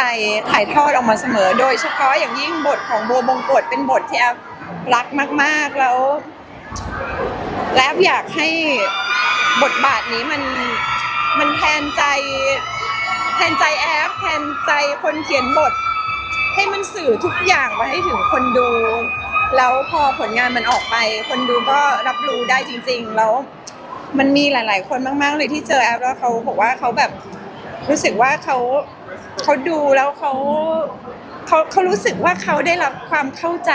ใจถ่ายทอดออกมาเสมอ โดยเฉพาะอย่างยิ่งบทของบัวบงกฎเป็นบทที่แอฟรักมาก ๆ แล้ว และแอฟอยากให้บทบาทนี้มันมันแทนใจ แทนใจแอฟแทนใจคนเขียนบท ให้มันสื่อทุกอย่างมาให้ถึงคนดู แล้วพอผลงานมันออกไป คนดูก็รับรู้ได้จริง ๆ แล้วมันมีหลาย ๆ คนมาก ๆ เลยที่เจอแอฟแล้วเขาบอกว่าเขาแบบรู้สึกว่าเขา เขาดูแล้วเขาเขาเขารู้สึกว่าเขาได้รับความเข้าใจ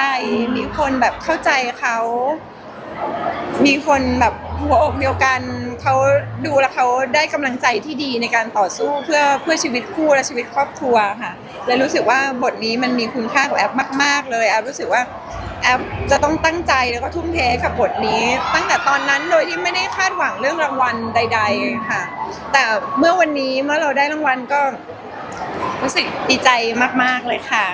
มีคนแบบเข้าใจเขา มีคนแบบหัวอกเดียวกันเขาดูแล้วเขาได้กำลังใจที่ดีในการต่อสู้เพื่อเพื่อชีวิตคู่และชีวิตครอบครัวค่ะและรู้สึกว่าบทนี้มันมีคุณค่ากับแอปมาก ๆ เลยแอปรู้สึกว่าแอปจะต้องตั้งใจแล้วก็ทุ่มเทกับบทนี้ ตั้งแต่ตอนนั้นโดยที่ไม่ได้คาดหวังเรื่องรางวัลใด ๆ ค่ะ แต่เมื่อวันนี้เมื่อเราได้รางวัลก็ รู้สึกดีใจมากๆเลยค่ะ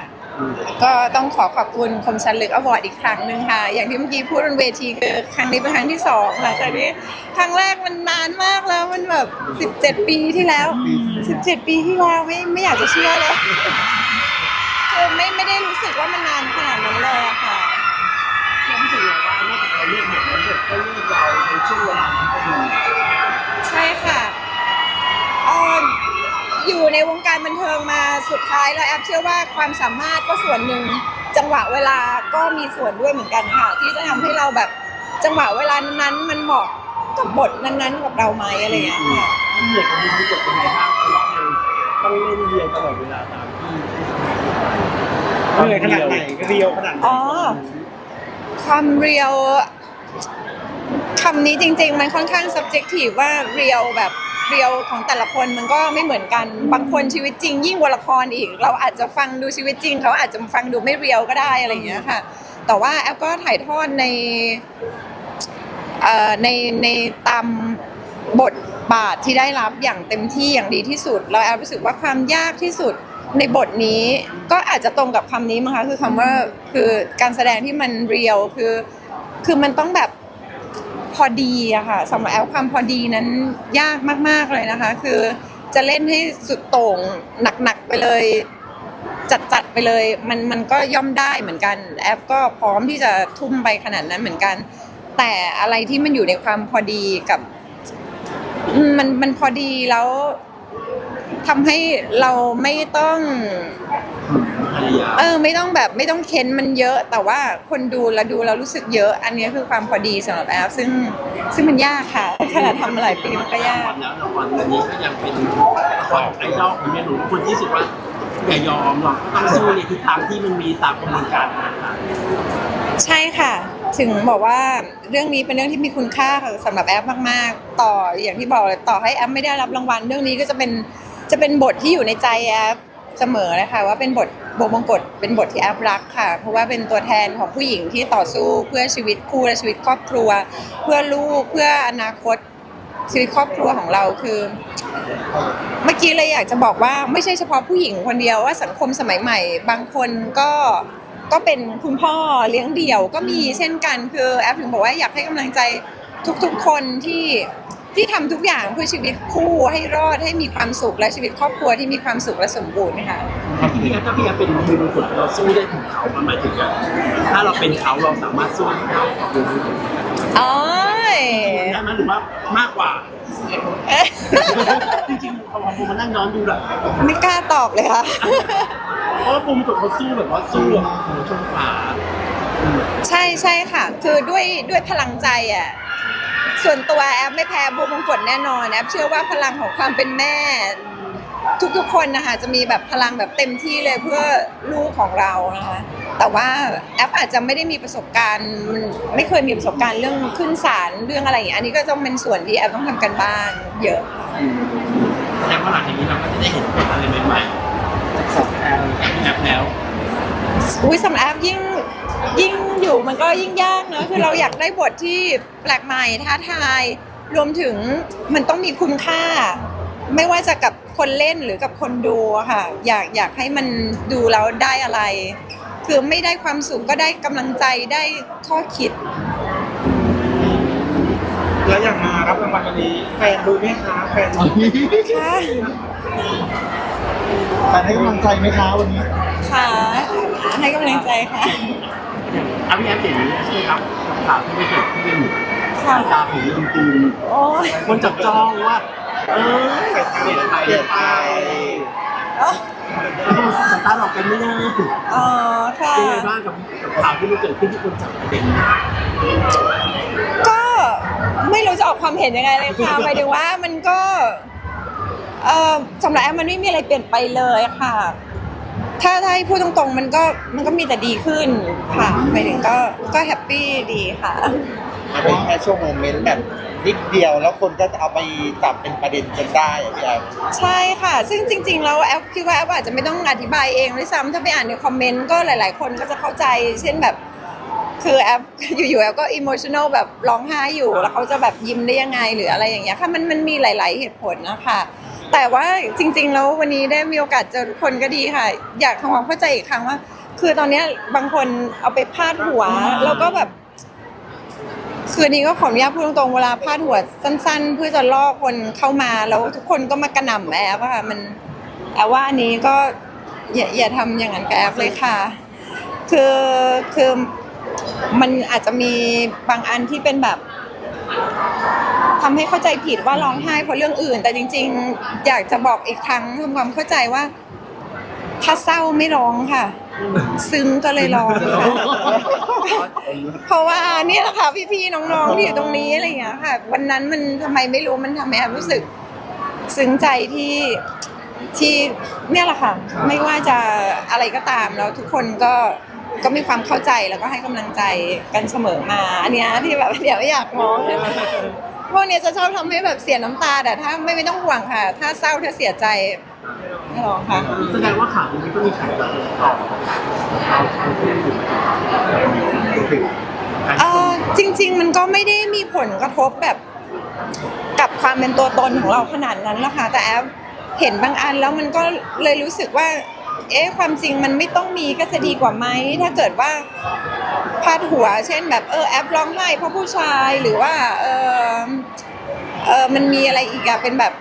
ก็ต้องขอขอบคุณคมชันลึกอวอร์ดอีกครั้งหนึ่งค่ะ อย่างที่เมื่อกี้พูดบนเวทีคือครั้งนี้เป็นครั้งที่สองหลังจากนี้ครั้งแรกมันนานมากแล้วมันแบบ 17 ปีที่แล้ว 17 ปีที่แล้วไม่ไม่อยากจะเชื่อเลยคือไม่ไม่ได้รู้สึกว่า สุดท้ายแล้วแอปเชื่อว่าความสามารถก็ส่วนหนึ่งจังหวะเวลาก็มีส่วนด้วยเหมือนกันค่ะ ที่จะทำให้เราแบบจังหวะเวลานั้นๆมันเหมาะกับบทนั้นๆกับเราไหมอะไรอย่างเงี้ยค่ะที่เหนื่อยกับมันที่เกิดเป็นไงบ้างเพราะว่ามันต้องเล่นเรียนตลอดเวลาตามที่เหนื่อยขนาดไหนเรียวขนาดไหนอ๋อความเรียวคำนี้จริง ๆ มันค่อนข้าง subjective ว่าเรียวแบบ เรียวของแต่ละคนมันก็ไม่เหมือนกัน บางคนชีวิตจริง ยิ่งกว่าละครอีก เราอาจจะฟังดูชีวิตจริง เขาอาจจะฟังดูไม่เรียวก็ได้อะไรอย่างเงี้ยค่ะ แต่ว่าแอปก็ถ่ายทอดในในในตามบทบาทที่ได้รับอย่างเต็มที่อย่างดีที่สุดแล้วแอปรู้สึกว่าความยากที่สุดในบทนี้ก็อาจจะตรงกับคำนี้มั้งคะคือคำว่าคือการแสดงที่มันเรียวคือ คือมันต้องแบบ อดีอะค่ะสำหรับแอปความพอดีนั้นยากมากๆเลยนะคะ คือจะเล่นให้สุดโต่งหนักๆไปเลยจัดๆไปเลยมันมันก็ย่อมได้เหมือนกันแอปก็พร้อมที่จะทุ่มไปขนาดนั้นเหมือนกัน แต่อะไรที่มันอยู่ในความพอดีกับ มันมันพอดีแล้วทำให้เราไม่ต้อง เออไม่ต้องแบบไม่ต้องเค้นมันเยอะ แต่ว่าคนดูแล้วดูแล้วรู้สึกเยอะ อันนี้คือความพอดีสำหรับแอปซึ่งซึ่งมันยากค่ะขนาดทำมาหลายปีมันก็ยากแล้วละครเรื่องนี้ก็ยังเป็นละครไอดอลของแม่หนูคนที่รู้สึกว่าอย่ายอมหรอกต้องสู้ในทิศทางที่มันมีตามกระบวนการต่างใช่ค่ะ ถึงบอกว่าเรื่องนี้เป็นเรื่องที่มีคุณค่าค่ะสำหรับแอปมาก ๆ ต่ออย่างที่บอกเลยต่อให้แอปไม่ได้รับรางวัล เรื่องนี้ก็จะเป็นจะเป็นบทที่อยู่ในใจแอป เสมอนะคะว่าเป็นบทโบมงกฎเป็นบทที่แอปรักค่ะ เพราะว่าเป็นตัวแทนของผู้หญิงที่ต่อสู้เพื่อชีวิตคู่และชีวิตครอบครัว เพื่อลูกเพื่ออนาคตชีวิตครอบครัวของเราคือ เมื่อกี้เลยอยากจะบอกว่าไม่ใช่เฉพาะผู้หญิงคนเดียวว่าสังคมสมัยใหม่ บางคนก็ก็เป็นคุณพ่อเลี้ยงเดี่ยวก็มีเช่นกันคือแอปถึงบอกว่าอยากให้กำลังใจทุกๆคนที่ ที่ทำทุกอย่างเพื่อชีวิตคู่ให้รอดให้มีความสุขและชีวิตครอบครัวที่มีความสุขและสมบูรณ์ค่ะๆถ้าพี่แอฟถ้าพี่แอฟเป็นมือมงกุฎเราสู้ได้ถึงเขามันหมายถึงว่าถ้าเราเป็นเขาเราสามารถสู้ได้กับมือมงกุฎอ๋อได้ไหมหรือว่ามากกว่าจริงๆพอผมมานั่งย้อนดูแบบไม่กล้าตอบเลยค่ะเพราะว่าปูมงกุฎเขาสู้แบบว่าสู้แบบโอ้โหชนฝาใช่ใช่ค่ะ คือด้วยด้วยพลังใจอะ ส่วนตัวแอปไม่แพ้บูมงกฎแน่นอนแอปเชื่อว่าพลังของความเป็นแม่ ทุกๆคนนะคะจะมีแบบพลังแบบเต็มที่เลยเพื่อลูกของเรานะคะแต่ว่าแอปอาจจะไม่ได้มีประสบการณ์มันไม่เคยมีประสบการณ์เรื่องขึ้นศาลเรื่องอะไรอย่างเงี้ยอันนี้ก็ต้องเป็นส่วนที่แอปต้องทำกันบ้าน เยอะแสดงว่าหลังจากนี้เราก็จะได้เห็นผลอะไรใหม่สองแอลๆจากพี่แอฟแล้วอุ้ยสำหรับแอปยิ่ง ยิ่งอยู่มันก็ยิ่งยากเนอะคือเราอยากได้บทที่แปลกใหม่ท้าทาย รวมถึงมันต้องมีคุณค่า ไม่ว่าจะกับคนเล่นหรือกับคนดูอะค่ะ อยากอยากให้มันดูแล้วได้อะไร คือไม่ได้ความสุขก็ได้กำลังใจได้ข้อคิด แล้วอย่างมารับรางวัลวันนี้แฟนดูไหมคะแฟนค่ะการให้กำลังใจไหมคะวันนี้ ค่ะ ให้กำลังใจค่ะ อาพี่แอฟเห็นใช่ไหมครับกับข่าวที่ไม่เกิดขึ้นค่ะตาผมลืมตูมโอ้ยคนจับจ้องว่า เออเปลี่ยนไปเปลี่ยนไปเอ้าสตาร์ทออกกันไม่ได้อ๋อค่ะยังไงบ้างกับกับข่าวที่มันเกิดขึ้นที่คนจับประเด็นก็ไม่รู้จะออกความเห็นยังไงเลยค่ะหมายถึงว่ามันก็เออสำหรับแอมมันไม่มีอะไรเปลี่ยนไปเลยค่ะ ถ้าถ้าให้พูดตรงๆ มันก็มันก็มีแต่ดีขึ้นค่ะหมายถึงก็ก็แฮปปี้ดีค่ะมันเป็นแค่ช่วงโมเมนต์แบบนิดเดียวแล้วคนก็จะเอาไปจับเป็นประเด็นจนได้อะพี่แอฟใช่ค่ะ ซึ่งจริงๆ แล้วแอปคิดว่าแอปอาจจะไม่ต้องอธิบายเองด้วยซ้ำถ้าไปอ่านในคอมเมนต์ก็หลายๆ คนก็จะเข้าใจ เช่นแบบคือแอปอยู่ๆแอปก็อิโมชัน a ลแบบร้องไห้อยู่ แล้วเขาจะแบบยิ้มได้ยังไงหรืออะไรอย่างเงี้ยค่ะมันมันมีหลาย ๆเหตุผลนะคะ แต่ว่าจริง ๆ แล้ววันนี้ได้มีโอกาสเจอทุกคนก็ดีค่ะ อยากทำความเข้าใจอีกครั้งว่า คือตอนเนี้ยบางคนเอาไปพาดหัว แล้วก็แบบ คืนนี้ก็ขออนุญาตพูดตรงๆเวลาพาดหัวสั้น ๆ เพื่อจะล่อคนเข้ามาแล้วทุกคนก็มากระหน่ำแอปอะค่ะมันแอบว่าอันนี้ก็อย่าอย่าทำอย่างนั้นกับแอปเลยค่ะ คือคือมันอาจจะมีบางอันที่เป็นแบบ ทำให้เข้าใจผิดว่าร้องไห้เพราะเรื่องอื่น แต่จริง ๆ อยากจะบอกอีกครั้งทำความเข้าใจว่าถ้าเศร้าไม่ร้องค่ะ ซึ้งก็เลยร้องค่ะเพราะว่าเนี่ยแหละค่ะพี่ๆน้องๆที่อยู่ตรงนี้อะไรอย่างเงี้ยค่ะ วันนั้นมันทำไมไม่รู้มันทำให้แอมรู้สึก ซึ้งใจที่ที่เนี่ยแหละค่ะ ไม่ว่าจะอะไรก็ตามแล้วทุกคนก็ก็มีความเข้าใจแล้วก็ให้กำลังใจกันเสมอมา อันเนี้ยที่แบบเดี๋ยวอยากมอง พวกเนี้ยจะชอบทำให้แบบเสียน้ำตา แต่ถ้าไม่ไม่ต้องห่วงค่ะ ถ้าเศร้าถ้าเสียใจไม่ร้องค่ะ แสดงว่าข่าวนี้ก็มีข่าวต่อเราที่อยู่เออจริง ๆ มันก็ไม่ได้มีผลกระทบแบบกับความเป็นตัวตนของเราขนาดนั้นหรอกค่ะแต่แอฟเห็นบางอันแล้วมันก็เลยรู้สึกว่า เอ๊ะความจริงมันไม่ต้องมีก็จะดีกว่าไหมถ้าเกิดว่าพาดหัว เช่นแบบเออแอปร้องไห้เพราะผู้ชายหรือว่าเออเออมันมีอะไรอีกอะเป็นแบบ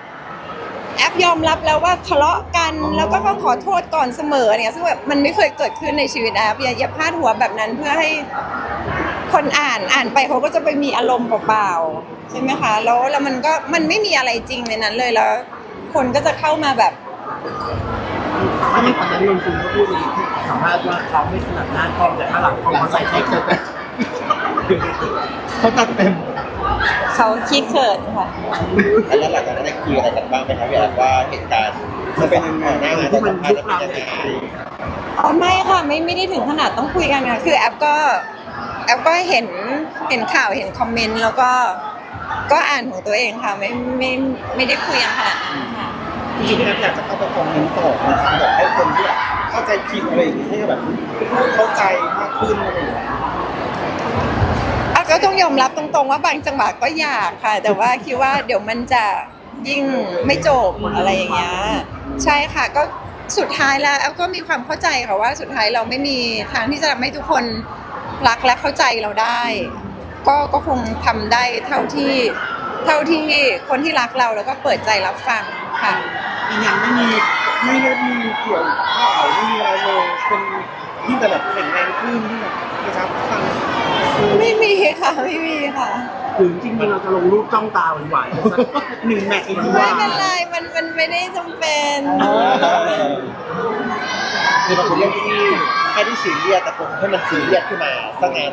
แอปยอมรับแล้วว่าทะเลาะกันแล้วก็ต้องขอโทษก่อนเสมอเนี่ยซึ่งแบบมันไม่เคยเกิดขึ้นในชีวิตแอปอย่าอย่าพลาดหัวแบบนั้นเพื่อให้คนอ่านอ่านไปเขาก็จะไปมีอารมณ์เปล่าๆใช่ไหมคะแล้วแล้วมันก็มันไม่มีอะไรจริงในนั้นเลยแล้ว คนก็จะเข้ามาแบบ ถ้าไม่ตอนนั้นลงทุนก็พูดในที่สัมภาษณ์ว่าเขาไม่ถนัดหน้ากล้องแต่ถ้าหลังกล้องเขาใส่เทคนิคเขาตัดเต็มเขาขี้เขินค่ะแล้วหลังจากนั้นได้คุยอะไรกันบ้างไหมครับพี่แอฟว่าเหตุการณ์มันเป็นยังไงหน้างานที่มันยุคเราเป็นยังไงอ๋อไม่ค่ะไม่ไม่ได้ถึงขนาดต้องคุยกันค่ะคือแอปก็แอปก็เห็นเห็นข่าวเห็นคอมเมนต์แล้วก็ก็อ่านของตัวเองค่ะไม่ไม่ไม่ได้คุยกันขนาดนั้นค่ะ จริงๆพี่แอฟอยากจะเข้าไปคอมเมนต์ตอบนะครับแบบให้คนที่แบบเข้าใจผิดอะไรอย่างเงี้ยให้แบบเข้าใจมากขึ้นอะไรอย่างเงี้ยอะก็ต้องยอมรับตรงๆ ว่าบางจังหวะก็อยากค่ะ แต่ว่าคิดว่าเดี๋ยวมันจะยิ่งไม่จบอะไรอย่างเงี้ยใช่ค่ะก็สุดท้ายแล้วแอฟก็มีความเข้าใจค่ะว่าสุดท้ายเราไม่มีทางที่จะทำให้ทุกคนรักและเข้าใจเราได้ ก็ก็คงทำได้เท่าที่เท่าที่คนที่รักเราแล้วก็เปิดใจรับฟังค่ะ อีกอย่างไม่มีไม่ได้มีเกี่ยวกับข่าวไม่มีอะไรเลยเป็นที่แต่แบบแข็งแรงขึ้นที่แบบนะครับฟังคือไม่มีค่ะไม่มีค่ะ ถึงจริงๆเราจะลงรูปจ้องตาหวานๆสักหนึ่งแมตช์อีกไม่ว่าเป็นไรมันมันไม่ได้จำเป็นคือมันเป็นเรื่องที่ไม่ได้ซีเรียสแต่ผมให้มันซีเรียสขึ้นมาซะงั้น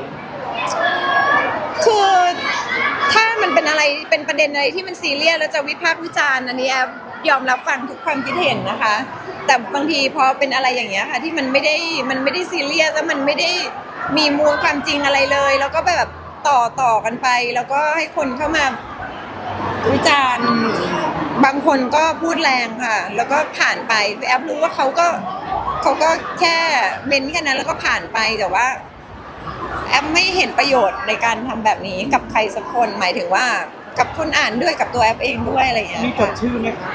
คือถ้ามันเป็นอะไรเป็นประเด็นอะไรที่มันซีเรียสแล้วจะวิพากษ์วิจารณ์อันนี้แอฟ ยอมรับฟังทุกความคิดเห็นนะคะ แต่บางทีพอเป็นอะไรอย่างเงี้ยค่ะที่มันไม่ได้มันไม่ได้ซีเรียสแล้วมันไม่ได้มีมูลความจริงอะไรเลย แล้วก็แบบต่อต่อกันไป แล้วก็ให้คนเข้ามาวิจารณ์บางคนก็พูดแรงค่ะ แล้วก็ผ่านไปแอฟรู้ว่าเขาก็เขาก็แค่เมนแค่นั้นแล้วก็ผ่านไปแต่ว่า แอปไม่เห็นประโยชน์ในการทำแบบนี้กับใครสักคนหมายถึงว่า กับคนอ่านด้วยกับตัวแอปเองด้วยอะไรอย่างเงี้ยมีจดชื่อไหมครับ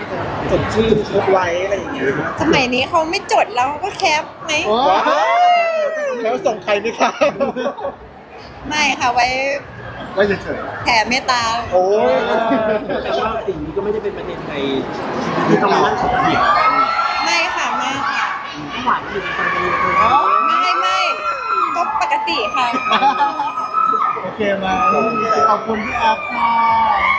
จดชื่อโพสต์ไว้อะไรอย่างเงี้ยสมัยนี้เขาไม่จดแล้วก็แคปไหมว้าวแล้วส่งใครไหมครับไม่ค่ะไว้ไว้เฉยแผ่เมตตาโอ้ยแต่ว่าสิ่งนี้ก็ไม่ได้เป็นประเด็นในที่ต้องมานั่งถกเถียงไม่ค่ะไม่หวานอยู่ในคนเดียวไม่ไม่ก็ปกติค่ะโอ เคไหมาขอบคุณพี่แอฟค่ะ